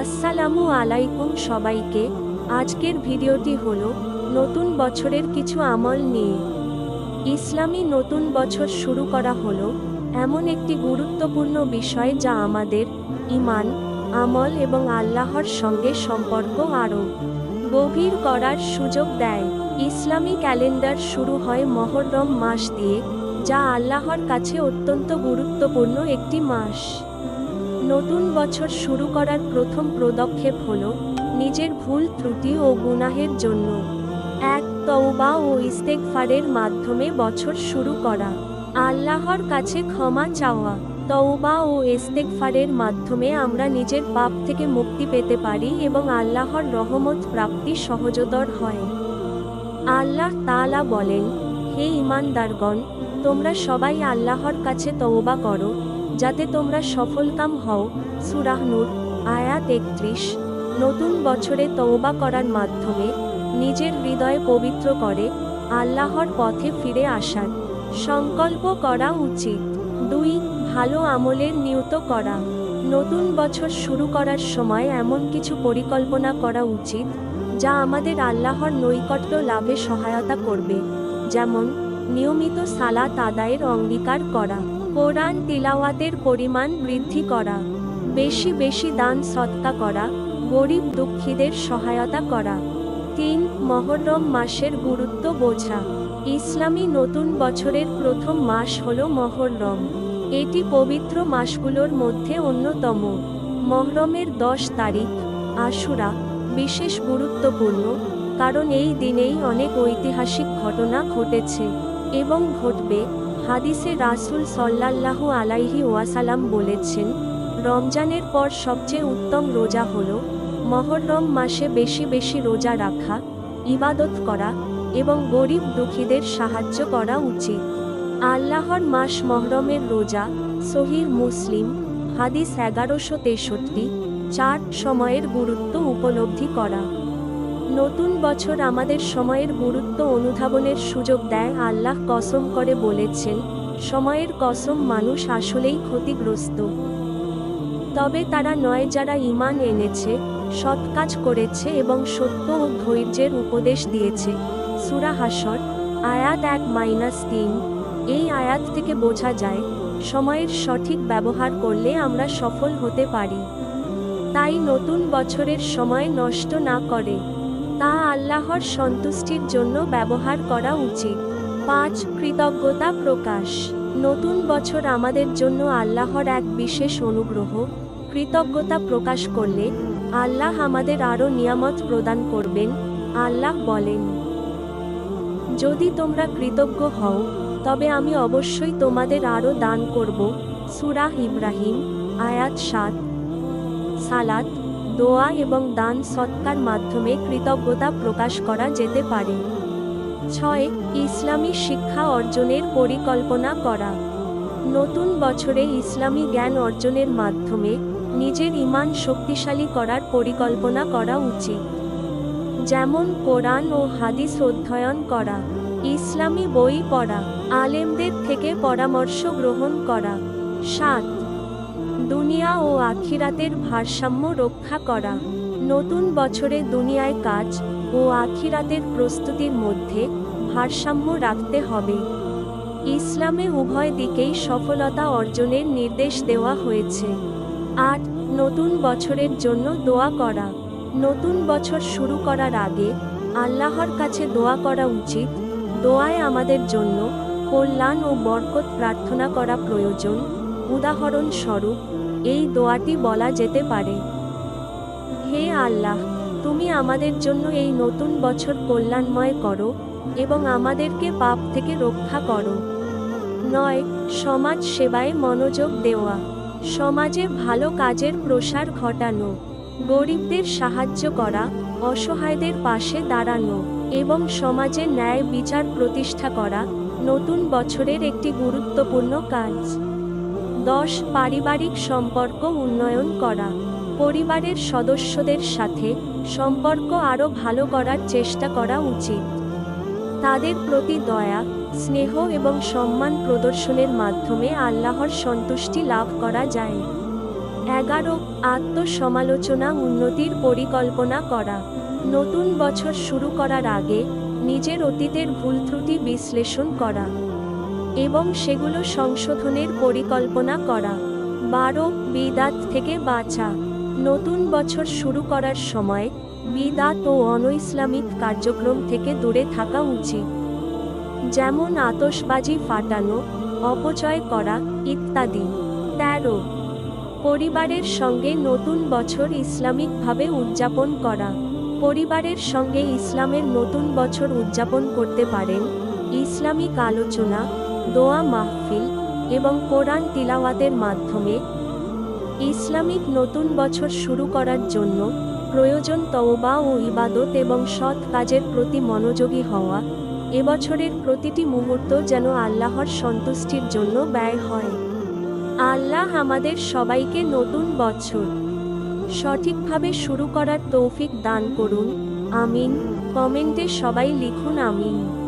আসসালামু আলাইকুম সবাইকে। আজকের ভিডিওটি হল নতুন বছরের কিছু আমল নিয়ে। ইসলামী নতুন বছর শুরু করা হলো এমন একটি গুরুত্বপূর্ণ বিষয় যা আমাদের ইমান আমল এবং আল্লাহর সঙ্গে সম্পর্ক আরও গভীর করার সুযোগ দেয়। ইসলামী ক্যালেন্ডার শুরু হয় মহরম মাস দিয়ে, যা আল্লাহর কাছে অত্যন্ত গুরুত্বপূর্ণ একটি মাস। নতুন বছর শুরু করার প্রথম পদক্ষেপ হল নিজের ভুল, ত্রুটি ও গুনাহের জন্য এক তওবা ও ইস্তেগফারের মাধ্যমে বছর শুরু করা। আল্লাহর কাছে ক্ষমা চাওয়া, তওবা ও ইস্তেগফারের মাধ্যমে আমরা নিজের পাপ থেকে মুক্তি পেতে পারি এবং আল্লাহর রহমত, প্রাপ্তি সহজতর হয়। আল্লাহ তালা বলেন, হে ইমানদারগণ তোমরা সবাই আল্লাহর কাছে তওবা করো যাতে তোমরা সফলকাম হও, সুরাহ নূর, আয়াত একত্রিশ, নতুন বছরে তওবা করার মাধ্যমে নিজের হৃদয় পবিত্র করে, আল্লাহর পথে ফিরে আসার সংকল্প করা উচিত। দুই, ভালো আমলের নিয়ত করা। নতুন বছর শুরু করার সময় এমন কিছু পরিকল্পনা করা উচিত, যা আমাদের আল্লাহর নৈকট্য লাভে সহায়তা করবে, যেমন নিয়মিত সালাত আদায়ের অঙ্গীকার করা। কোরআন তিলাওয়াতের পরিমাণ বৃদ্ধি করা, বেশি বেশি দান সৎকা করা, গরিব দুঃখীদের সহায়তা করা। তিন, মহরম মাসের গুরুত্ব বোঝা। ইসলামী নতুন বছরের প্রথম মাস হল মহরম। এটি পবিত্র মাসগুলোর মধ্যে অন্যতম। মহরমের দশ তারিখ, আশুরা, বিশেষ গুরুত্বপূর্ণ, কারণ এই দিনেই অনেক ঐতিহাসিক ঘটনা ঘটেছে এবং ঘটবে। হাদিসে রাসুল সল্লাল্লাহু আলাইহি ওয়াসালাম বলেছেন, রমজানের পর সবচেয়ে উত্তম রোজা হল মহরম মাসে বেশি বেশি রোজা রাখা, ইবাদত করা এবং গরিব দুঃখীদের সাহায্য করা উচিত। আল্লাহর মাস মহরমের রোজা সহির মুসলিম, হাদিস এগারোশো তেষট্টি, চার সময়ের গুরুত্ব উপলব্ধি করা। নতুন বছর আমাদের সময়ের গুরুত্ব অনুধাবনের সুযোগ দেয় আল্লাহ কসম করে বলেছেন, সময়ের কসম মানুষ আসলেই ক্ষতিগ্রস্ত। তবে তারা নয় যারা ইমান এনেছে, সৎ কাজ করেছে এবং সত্য ও ধৈর্যের উপদেশ দিয়েছে। সুরা হাসর আয়াত এক মাইনাস তিন। এই আয়াত থেকে বোঝা যায়, সময়ের সঠিক ব্যবহার করলে আমরা সফল হতে পারি। তাই নতুন বছরের সময় নষ্ট না করে। তা আল্লাহর সন্তুষ্টির জন্য ব্যবহার করা উচিত। পাঁচ, কৃতজ্ঞতা প্রকাশ। নতুন বছর আমাদের জন্য আল্লাহর এক বিশেষ অনুগ্রহ। কৃতজ্ঞতা প্রকাশ করলে আল্লাহ আমাদের আরও নিয়ামত প্রদান করবেন। আল্লাহ বলেন, যদি তোমরা কৃতজ্ঞ হও, তবে আমি অবশ্যই তোমাদের আরও দান করব। সুরাহ ইব্রাহিম, আয়াত সাত। সালাত দোয়া এবং দান সৎকার মাধ্যমে কৃতজ্ঞতা প্রকাশ করা যেতে পারে। ছয়, ইসলামী শিক্ষা অর্জনের পরিকল্পনা করা। নতুন বছরে ইসলামী জ্ঞান অর্জনের মাধ্যমে নিজের ইমান শক্তিশালী করার পরিকল্পনা করা উচিত। যেমন কোরআন ও হাদিস অধ্যয়ন করা, ইসলামী বই পড়া, আলেমদের থেকে পরামর্শ গ্রহণ করা। সাত দুনিয়া ও আখিরাতের ভারসাম্য রক্ষা করা। নতুন বছরে দুনিয়ায় কাজ ও আখিরাতের প্রস্তুতির মধ্যে ভারসাম্য রাখতে হবে। ইসলামে উভয় দিকেই সফলতা অর্জনের নির্দেশ দেওয়া হয়েছে। আট, নতুন বছরের জন্য দোয়া করা। নতুন বছর শুরু করার আগে আল্লাহর কাছে দোয়া করা উচিত। দোয়ায় আমাদের জন্য কল্যাণ ও বরকত প্রার্থনা করা প্রয়োজন। উদাহরণস্বরূপ, এই দোয়াটি বলা যেতে পারে। হে আল্লাহ, তুমি আমাদের জন্য এই নতুন বছর কল্যাণময় করো এবং আমাদেরকে পাপ থেকে রক্ষা করো। নয়, সমাজ সেবায় মনোযোগ দেওয়া। সমাজে ভালো কাজের প্রসার ঘটানো। গরিবদের সাহায্য করা, অসহায়দের পাশে দাঁড়ানো এবং সমাজে ন্যায় বিচার প্রতিষ্ঠা করা নতুন বছরের একটি গুরুত্বপূর্ণ কাজ। দশ পারিবারিক সম্পর্ক উন্নয়ন করা। পরিবারের সদস্যদের সাথে সম্পর্ক আরও ভালো করার চেষ্টা করা উচিত। তাদের প্রতি দয়া, স্নেহ এবং সম্মান প্রদর্শনের মাধ্যমে আল্লাহর সন্তুষ্টি লাভ করা যায়। এগারো, আত্মসমালোচনা, উন্নতির পরিকল্পনা করা। নতুন বছর শুরু করার আগে নিজের অতীতের ভুল ত্রুটি বিশ্লেষণ করা। এবং সেগুলো সংশোধনের পরিকল্পনা করা। বারো, বিদাত থেকে বাঁচা নতুন বছর শুরু করার সময়, বিদাত ও অনইসলামিক কার্যক্রম থেকে দূরে থাকা উচিত। যেমন আতসবাজি ফাটানো, অপচয় করা ইত্যাদি। তেরো, পরিবারের সঙ্গে নতুন বছর ইসলামিকভাবে উদযাপন করা। পরিবারের সঙ্গে ইসলামের নতুন বছর উদযাপন করতে পারেন। ইসলামিক আলোচনা দোয়া মাহফিল এবং কোরআন তিলাওয়াতের মাধ্যমে ইসলামিক নতুন বছর শুরু করার জন্য প্রয়োজন তওবা ও ইবাদত এবং সৎ কাজের প্রতি মনোযোগী হওয়া। এবছরের প্রতিটি মুহূর্ত যেন আল্লাহর সন্তুষ্টির জন্য ব্যয় হয়। আল্লাহ আমাদের সবাইকে নতুন বছর সঠিকভাবে শুরু করার তৌফিক দান করুন। আমিন। কমেন্টে সবাই লিখুন আমিন।